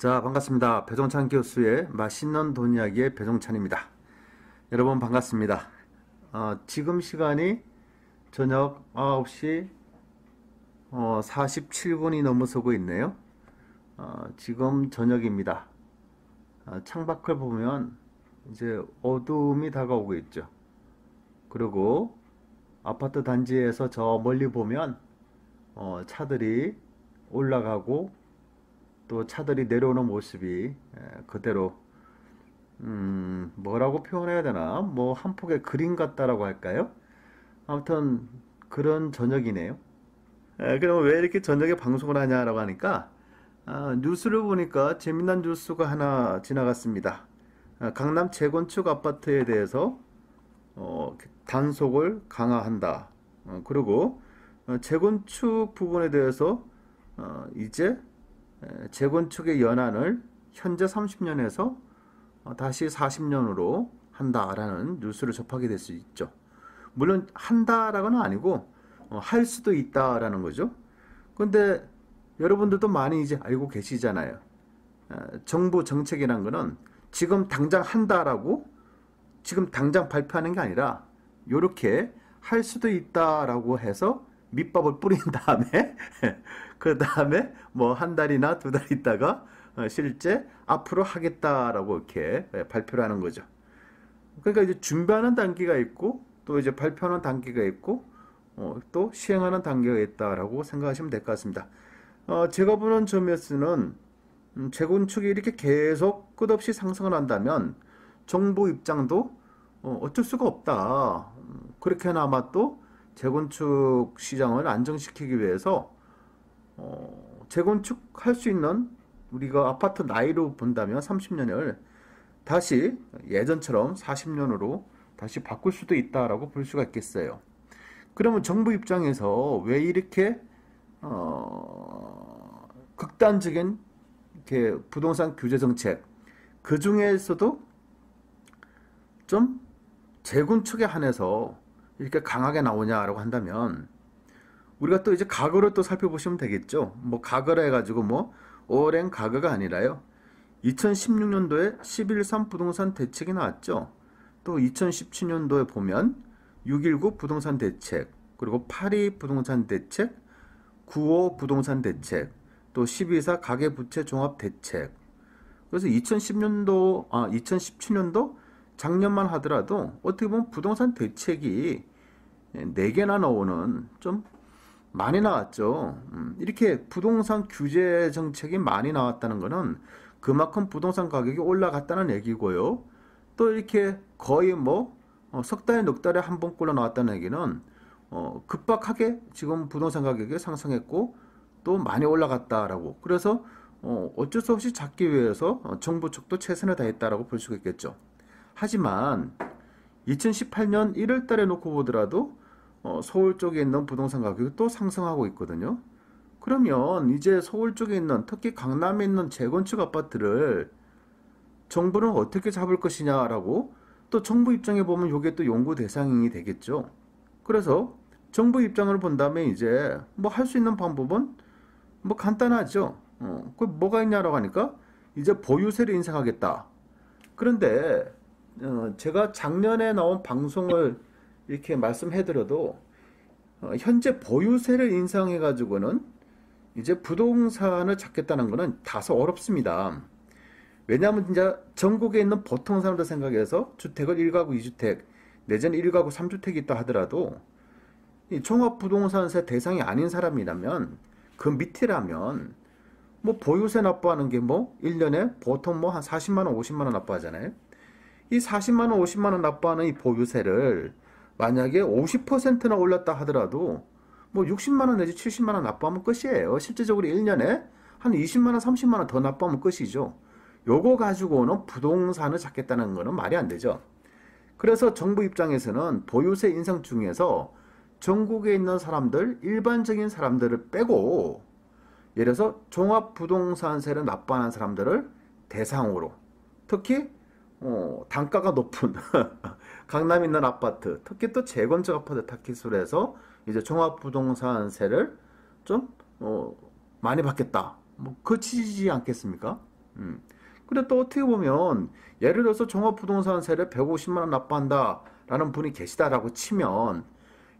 자 반갑습니다. 배종찬 교수의 맛있는 돈 이야기의 배종찬입니다. 여러분 반갑습니다. 어, 지금 시간이 저녁 9시 어, 47분이 넘어서고 있네요. 어, 지금 저녁입니다. 어, 창밖을 보면 이제 어둠이 다가오고 있죠. 그리고 아파트 단지에서 저 멀리 보면 어, 차들이 올라가고 또 차들이 내려오는 모습이 그대로 음, 뭐라고 표현해야 되나? 뭐 한 폭의 그림 같다라고 할까요? 아무튼 그런 저녁이네요. 에, 그럼 왜 이렇게 저녁에 방송을 하냐라고 하니까 아, 뉴스를 보니까 재미난 뉴스가 하나 지나갔습니다. 아, 강남 재건축 아파트에 대해서 어, 단속을 강화한다. 어, 그리고 어, 재건축 부분에 대해서 어, 이제 재건축의 연한을 현재 30년에서 어, 다시 40년으로 한다라는 뉴스를 접하게 될 수 있죠. 물론 한다라고는 아니고 어, 할 수도 있다라는 거죠. 근데 여러분들도 많이 이제 알고 계시잖아요. 정부 정책이란 거는 지금 당장 한다라고 지금 당장 발표하는 게 아니라 이렇게 할 수도 있다라고 해서 밑밥을 뿌린 다음에 그 다음에 뭐 한 달이나 두 달 있다가 어, 실제 앞으로 하겠다라고 이렇게 예, 발표를 하는 거죠. 그러니까 이제 준비하는 단계가 있고 또 이제 발표하는 단계가 있고 어, 또 시행하는 단계가 있다라고 생각하시면 될 것 같습니다. 어, 제가 보는 점에서는 음, 재건축이 이렇게 계속 끝없이 상승을 한다면 정부 입장도 어, 어쩔 수가 없다. 음, 그렇게나마 또 재건축 시장을 안정시키기 위해서 어, 재건축할 수 있는 우리가 아파트 나이로 본다면 30년을 다시 예전처럼 40년으로 다시 바꿀 수도 있다라고 볼 수가 있겠어요. 그러면 정부 입장에서 왜 이렇게 어, 극단적인 이렇게 부동산 규제 정책 그 중에서도 좀 재건축에 한해서 이렇게 강하게 나오냐라고 한다면 우리가 또 이제 과거를 또 살펴보시면 되겠죠. 뭐 과거라 해가지고 뭐 오랜 과거가 아니라요. 2016년도에 11.3 부동산 대책이 나왔죠. 또 2017년도에 보면 6.19 부동산 대책, 그리고 8.2 부동산 대책, 9.5 부동산 대책, 또 12.4 가계부채 종합 대책. 그래서 2010년도, 아, 2017년도 작년만 하더라도 어떻게 보면 부동산 대책이 4개나 나오는 좀 많이 나왔죠. 음, 이렇게 부동산 규제 정책이 많이 나왔다는 것은 그만큼 부동산 가격이 올라갔다는 얘기고요. 또 이렇게 거의 뭐, 어, 석 달에 넉 달에 한 번꼴로 나왔다는 얘기는, 어, 급박하게 지금 부동산 가격이 상승했고, 또 많이 올라갔다라고. 그래서, 어, 어쩔 수 없이 잡기 위해서 어, 정부 측도 최선을 다했다라고 볼 수가 있겠죠. 하지만, 2018년 1월 달에 놓고 보더라도, 어, 서울 쪽에 있는 부동산 가격이 또 상승하고 있거든요. 그러면 이제 서울 쪽에 있는 특히 강남에 있는 재건축 아파트를 정부는 어떻게 잡을 것이냐라고 또 정부 입장에 보면 이게 또 연구 대상이 되겠죠. 그래서 정부 입장을 본다면 이제 뭐 할 수 있는 방법은 뭐 간단하죠. 어, 그 뭐가 있냐라고 하니까 이제 보유세를 인상하겠다. 그런데 어, 제가 작년에 나온 방송을 이렇게 말씀해드려도 어, 현재 보유세를 인상해가지고는 이제 부동산을 찾겠다는 것은 다소 어렵습니다. 왜냐하면 진짜 전국에 있는 보통 사람들 생각해서 주택을 1가구 2주택 내지는 1가구 3주택이 있다 하더라도 이 종합부동산세 대상이 아닌 사람이라면 그 밑이라면 뭐 보유세 납부하는 게 뭐 1년에 보통 뭐 한 40만원 50만원 납부하잖아요. 이 40만 원 50만 원 납부하는 이 보유세를 만약에 50%나 올랐다 하더라도 뭐 60만 원 내지 70만 원 납부하면 끝이에요. 실제적으로 1년에 한 20만 원, 30만 원 더 납부하면 끝이죠. 요거 가지고는 부동산을 찾겠다는 거는 말이 안 되죠. 그래서 정부 입장에서는 보유세 인상 중에서 전국에 있는 사람들, 일반적인 사람들을 빼고 예를 들어서 종합부동산세를 납부하는 사람들을 대상으로 특히 어, 단가가 높은 강남에 있는 아파트, 특히 또 재건축 아파트 타깃으로 해서 이제 종합부동산세를 좀 어, 많이 받겠다. 뭐 그치지 않겠습니까? 음. 근데 또 어떻게 보면 예를 들어서 종합부동산세를 150만 원 납부한다라는 분이 계시다라고 치면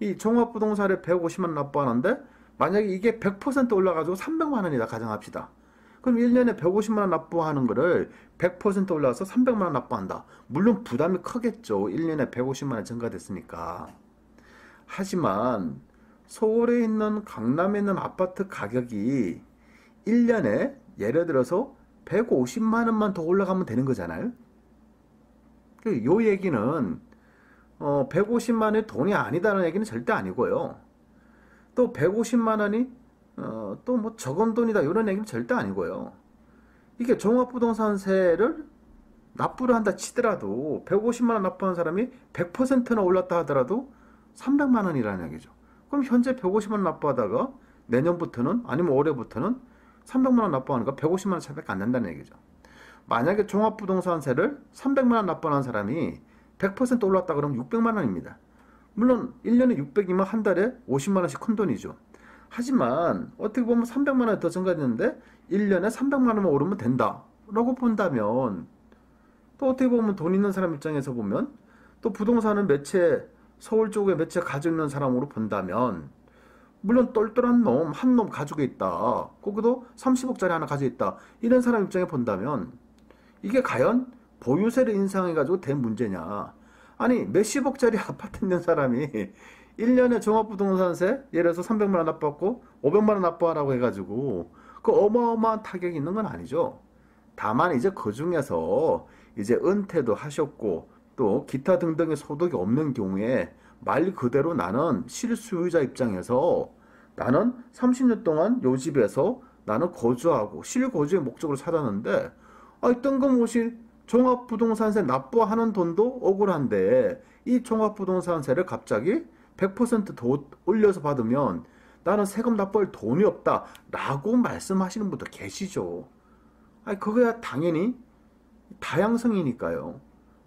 이 종합부동산에 150만 원 납부하는데 만약에 이게 100% 올라가지고 300만 원이다 가정합시다. 그럼 1년에 150만 원 납부하는 거를 100% 올라가서 300만 원 납부한다. 물론 부담이 크겠죠. 1년에 150만 원 증가됐으니까. 하지만 서울에 있는 강남에 있는 아파트 가격이 1년에 예를 들어서 150만 원만 더 올라가면 되는 거잖아요. 그요 얘기는 어 150만 원이 돈이 아니다는 얘기는 절대 아니고요. 또 150만 원이 어, 또뭐 적은 돈이다 이런 얘기는 절대 아니고요. 이게 종합부동산세를 납부를 한다 치더라도 150만 원 납부한 사람이 100%나 올랐다 하더라도 300만 원이라는 얘기죠. 그럼 현재 150만 원 납부하다가 내년부터는 아니면 올해부터는 300만 원 납부하니까 150만 원 차이밖에 안 난다는 얘기죠. 만약에 종합부동산세를 300만 원 납부하는 사람이 100% 올랐다 그러면 600만 원입니다. 물론 1년에 600이면 한 달에 50만 원씩 큰 돈이죠. 하지만 어떻게 보면 300만 원더 증가됐는데 1년에 300만 원만 오르면 된다. 라고 본다면 또 어떻게 보면 돈 있는 사람 입장에서 보면 또 부동산은 매체 서울 쪽에 매체 가지고 있는 사람으로 본다면 물론 똘똘한 놈, 한 놈 가지고 있다. 거기도 30억짜리 하나 가지고 있다. 이런 사람 입장에 본다면 이게 과연 보유세를 인상해가지고 된 문제냐. 아니 몇십억짜리 아파트 있는 사람이 1년에 종합부동산세 예를 들어서 300만 원 납부받고 500만 원 납부하라고 해가지고 그 어마어마한 타격이 있는 건 아니죠. 다만 이제 그 중에서 이제 은퇴도 하셨고 또 기타 등등의 소득이 없는 경우에 말 그대로 나는 실수요자 입장에서 나는 30년 동안 요 집에서 나는 거주하고 실거주의 목적으로 살았는데 아, 뜬금없이 종합부동산세 납부하는 돈도 억울한데 이 종합부동산세를 갑자기 100%더 올려서 받으면 나는 세금 납부할 돈이 없다 라고 말씀하시는 분도 계시죠. 아니 그거야 당연히 다양성이니까요.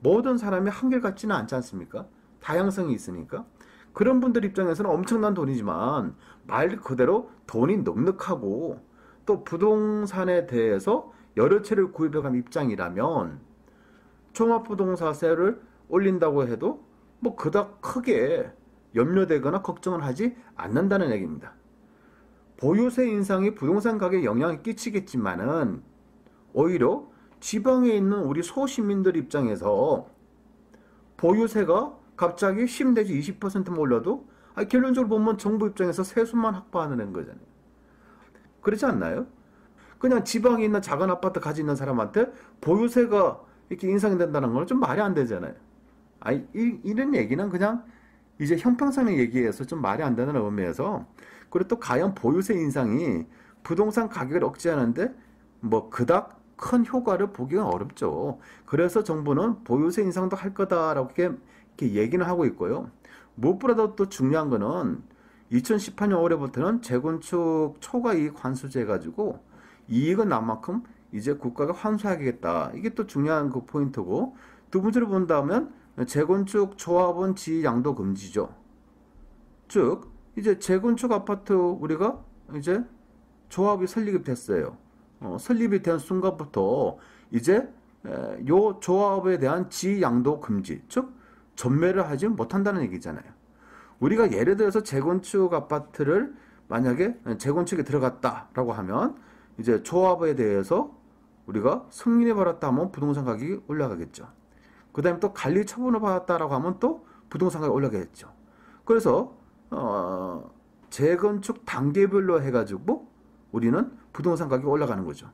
모든 사람이 한결같지는 않지 않습니까? 다양성이 있으니까. 그런 분들 입장에서는 엄청난 돈이지만 말 그대로 돈이 넉넉하고 또 부동산에 대해서 여러 채를 구입해간 입장이라면 종합부동산세를 올린다고 해도 뭐 그닥 크게 염려되거나 걱정을 하지 않는다는 얘기입니다. 보유세 인상이 부동산 가격에 영향을 끼치겠지만은 오히려 지방에 있는 우리 소시민들 입장에서 보유세가 갑자기 10 내지 20%만 올라도 아니, 결론적으로 보면 정부 입장에서 세수만 확보하는 거잖아요. 그렇지 않나요? 그냥 지방에 있는 작은 아파트 가지고 있는 사람한테 보유세가 이렇게 인상이 된다는 건 좀 말이 안 되잖아요. 아니, 이, 이런 얘기는 그냥 이제 형평성의 얘기에서 좀 말이 안 되는 의미에서 그리고 또 과연 보유세 인상이 부동산 가격을 억제하는데 뭐 그닥 큰 효과를 보기가 어렵죠. 그래서 정부는 보유세 인상도 할 거다라고 이렇게, 이렇게 얘기는 하고 있고요. 무엇보다도 또 중요한 거는 2018년 올해부터는 재건축 초과 이익 환수제 해가지고 이익은 난 만큼 이제 국가가 환수하겠다. 이게 또 중요한 그 포인트고 두 번째로 본다면 재건축 조합원 지위 양도 금지죠. 즉 이제 재건축 아파트 우리가 이제 조합이 설립이 됐어요. 어, 설립이 된 순간부터 이제 에, 요 조합에 대한 지위 양도 금지, 즉 전매를 하지 못한다는 얘기잖아요. 우리가 예를 들어서 재건축 아파트를 만약에 재건축에 들어갔다라고 하면 이제 조합에 대해서 우리가 승인해 받았다 하면 부동산 가격이 올라가겠죠. 그 다음에 또 관리 처분을 받았다라고 하면 또 부동산 가격이 올라가겠죠. 그래서 어, 재건축 단계별로 해가지고 우리는 부동산 가격이 올라가는 거죠.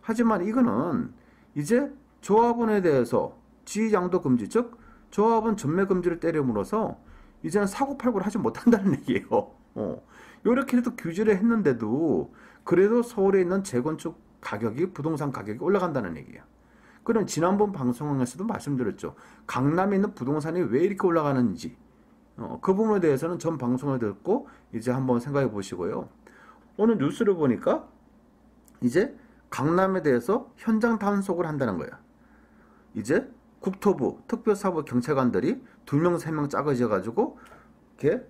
하지만 이거는 이제 조합원에 대해서 지양도 금지, 즉 조합원 전매 금지를 때려물어서 이제는 사고팔고를 하지 못한다는 얘기예요. 어. 이렇게 해도 규제를 했는데도 그래도 서울에 있는 재건축 가격이 부동산 가격이 올라간다는 얘기예요. 그럼 지난번 방송에서도 말씀드렸죠. 강남에 있는 부동산이 왜 이렇게 올라가는지 어, 그 부분에 대해서는 전 방송을 듣고 이제 한번 생각해 보시고요. 오늘 뉴스를 보니까 이제 강남에 대해서 현장 단속을 한다는 거예요. 이제 국토부 특별사법 경찰관들이 두 명, 세 명 작아져 가지고 이렇게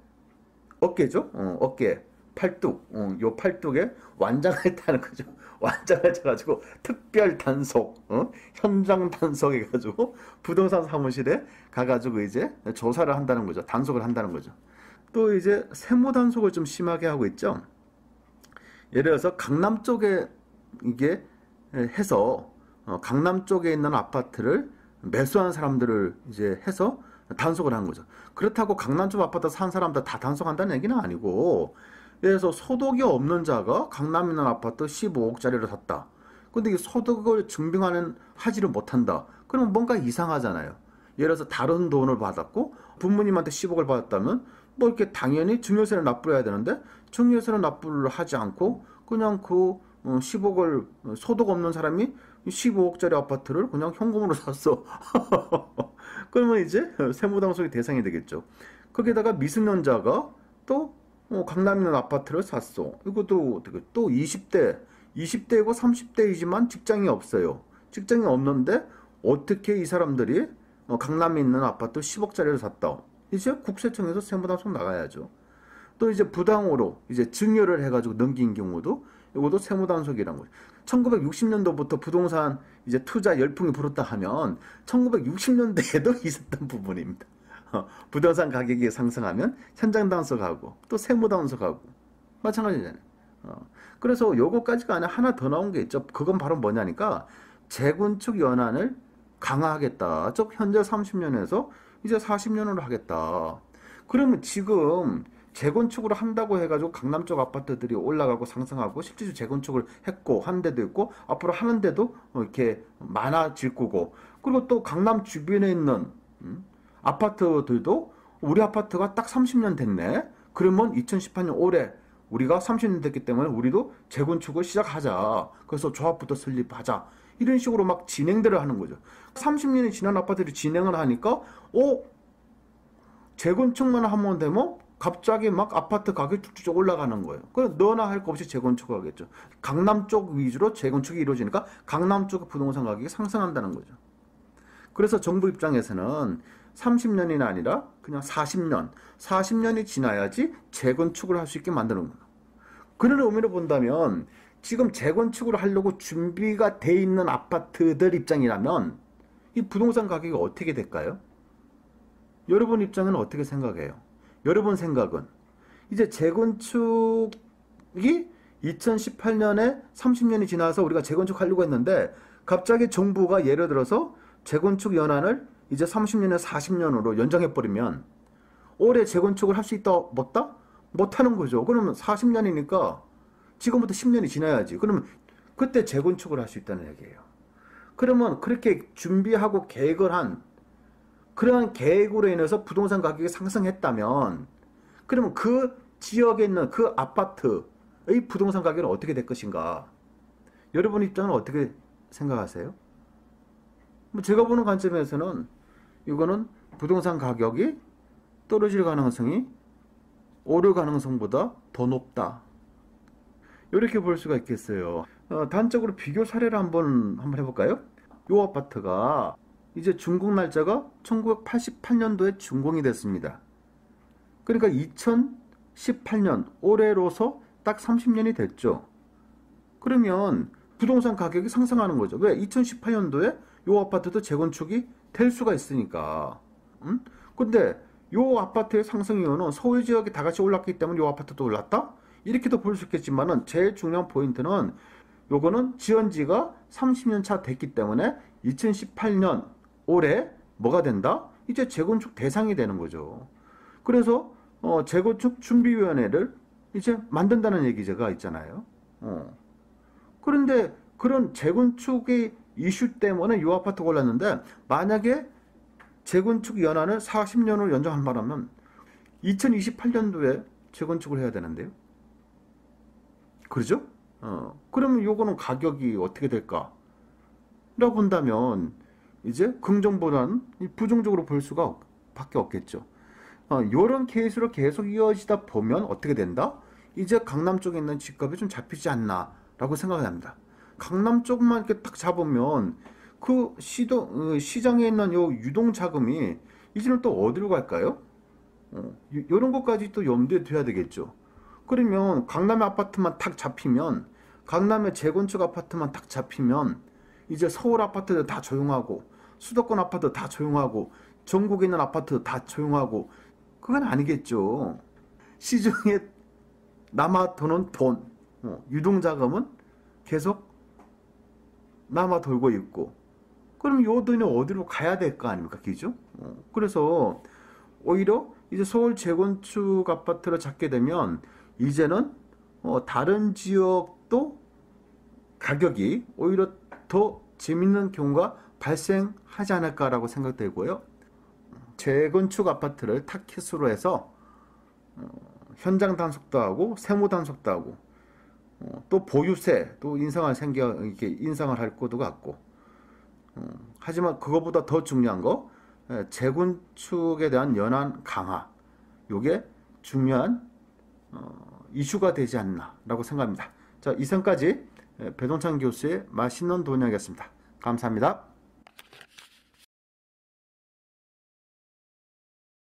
어깨죠? 어, 어깨 팔뚝, 어, 요 팔뚝에 완장을 했다는 거죠. 완장을 쳐가지고 특별 단속, 어? 현장 단속 해가지고 부동산 사무실에 가가지고 이제 조사를 한다는 거죠. 단속을 한다는 거죠. 또 이제 세무 단속을 좀 심하게 하고 있죠. 예를 들어서 강남 쪽에 이게 해서 어, 강남 쪽에 있는 아파트를 매수한 사람들을 이제 해서 단속을 하는 거죠. 그렇다고 강남 쪽 아파트 산 사람들 다 단속한다는 얘기는 아니고 그래서 소득이 없는 자가 강남에 있는 아파트 15억짜리를 샀다. 근데 이 소득을 증빙하는 하지를 못한다. 그러면 뭔가 이상하잖아요. 예를 들어서 다른 돈을 받았고 부모님한테 10억을 받았다면 뭐 이렇게 당연히 증여세를 납부해야 되는데 증여세를 납부를 하지 않고 그냥 그 10억을 어, 소득 없는 사람이 15억짜리 아파트를 그냥 현금으로 샀어. 그러면 이제 세무당속의 대상이 되겠죠. 거기다가 미승년자가 또 어, 강남에 있는 아파트를 샀어. 이것도 어떻게 또 20대, 20대이고 30대이지만 직장이 없어요. 직장이 없는데 어떻게 이 사람들이 어, 강남에 있는 아파트 10억짜리를 샀다. 이제 국세청에서 세무당속 나가야죠. 또 이제 부당으로 이제 증여를 해가지고 넘긴 경우도 이것도 세무단속이라는 거죠. 1960년도부터 부동산 이제 투자 열풍이 불었다 하면 1960년대에도 있었던 부분입니다. 어, 부동산 가격이 상승하면 현장 단속하고 또 세무 단속하고 마찬가지잖아요. 어, 그래서 요거까지가 아니라 하나 더 나온 게 있죠. 그건 바로 뭐냐니까 재건축 연한을 강화하겠다. 즉 현재 30년에서 이제 40년으로 하겠다. 그러면 지금 재건축을 한다고 해가지고 강남 쪽 아파트들이 올라가고 상승하고 실제로 재건축을 했고 한 데도 있고 앞으로 하는 데도 이렇게 많아질 거고 그리고 또 강남 주변에 있는 음, 아파트들도 우리 아파트가 딱 30년 됐네 그러면 2018년 올해 우리가 30년 됐기 때문에 우리도 재건축을 시작하자 그래서 조합부터 설립하자 이런 식으로 막 진행들을 하는 거죠 30년이 지난 아파트들이 진행을 하니까 어 재건축만 하면 되면 갑자기 막 아파트 가격이 쭉쭉 올라가는 거예요. 그 너나 할 거 없이 재건축을 하겠죠. 강남 쪽 위주로 재건축이 이루어지니까 강남 쪽 부동산 가격이 상승한다는 거죠. 그래서 정부 입장에서는 30년이 아니라 그냥 40년, 40년이 지나야지 재건축을 할 수 있게 만드는 거예요. 그런 의미로 본다면 지금 재건축을 하려고 준비가 돼 있는 아파트들 입장이라면 이 부동산 가격이 어떻게 될까요? 여러분 입장은 어떻게 생각해요? 여러분 생각은 이제 재건축이 2018년에 30년이 지나서 우리가 재건축하려고 했는데 갑자기 정부가 예를 들어서 재건축 연한을 이제 30년에 40년으로 연장해버리면 올해 재건축을 할 수 있다 못다? 못하는 거죠. 그러면 40년이니까 지금부터 10년이 지나야지. 그러면 그때 재건축을 할 수 있다는 얘기예요. 그러면 그렇게 준비하고 계획을 한 그러한 계획으로 인해서 부동산 가격이 상승했다면 그러면 그 지역에 있는 그 아파트의 부동산 가격은 어떻게 될 것인가? 여러분 입장은 어떻게 생각하세요? 뭐 제가 보는 관점에서는 이거는 부동산 가격이 떨어질 가능성이 오를 가능성보다 더 높다. 이렇게 볼 수가 있겠어요. 어, 단적으로 비교 사례를 한번 한번 해볼까요? 이 아파트가 이제 준공 날짜가 1988년도에 준공이 됐습니다. 그러니까 2018년 올해로서 딱 30년이 됐죠. 그러면 부동산 가격이 상승하는 거죠. 왜? 2018년도에 요 아파트도 재건축이 될 수가 있으니까. 음? 근데 요 아파트의 상승 이유는 서울 지역이 다 같이 올랐기 때문에 요 아파트도 올랐다? 이렇게도 볼 수 있겠지만은 제일 중요한 포인트는 요거는 지연지가 30년 차 됐기 때문에 2018년 올해 뭐가 된다? 이제 재건축 대상이 되는 거죠. 그래서 어, 재건축 준비위원회를 이제 만든다는 얘기가 있잖아요. 어. 그런데 그런 재건축의 이슈 때문에 이 아파트가 올랐는데 만약에 재건축 연한을 40년으로 연장한 바라면 2028년도에 재건축을 해야 되는데요. 그러죠? 어. 그러면 요거는 가격이 어떻게 될까? 라고 본다면 이제 긍정보다는 부정적으로 볼 수가 밖에 없겠죠. 어, 이런 케이스로 계속 이어지다 보면 어떻게 된다? 이제 강남 쪽에 있는 집값이 좀 잡히지 않나 라고 생각을 합니다. 강남 쪽만 이렇게 딱 잡으면 그 시도, 어, 시장에 있는 요 유동 자금이 이제는 또 어디로 갈까요? 어, 이런 것까지 또 염두에 둬야 되겠죠. 그러면 강남의 아파트만 탁 잡히면 강남에 재건축 아파트만 딱 잡히면 이제 서울 아파트들 다 조용하고 수도권 아파트 다 조용하고 전국에 있는 아파트 다 조용하고 그건 아니겠죠. 시중에 남아 도는 돈, 어, 유동 자금은 계속 남아 돌고 있고 그럼 요 돈이 어디로 가야 될 거 아닙니까? 기죠? 어, 그래서 오히려 이제 서울 재건축 아파트를 찾게 되면 이제는 어, 다른 지역도 가격이 오히려 더 재밌는 경우가 발생하지 않을까라고 생각되고요. 재건축 아파트를 타깃으로 해서 어, 현장 단속도 하고 세무 단속도 하고 어, 또 보유세 또 인상을 생겨 이렇게 인상을 할 것도 같고 어, 하지만 그거보다 더 중요한 거 예, 재건축에 대한 연한 강화 요게 중요한 어, 이슈가 되지 않나라고 생각합니다. 자 이상까지 예, 배동찬 교수의 맛있는 돈이었습니다. 감사합니다.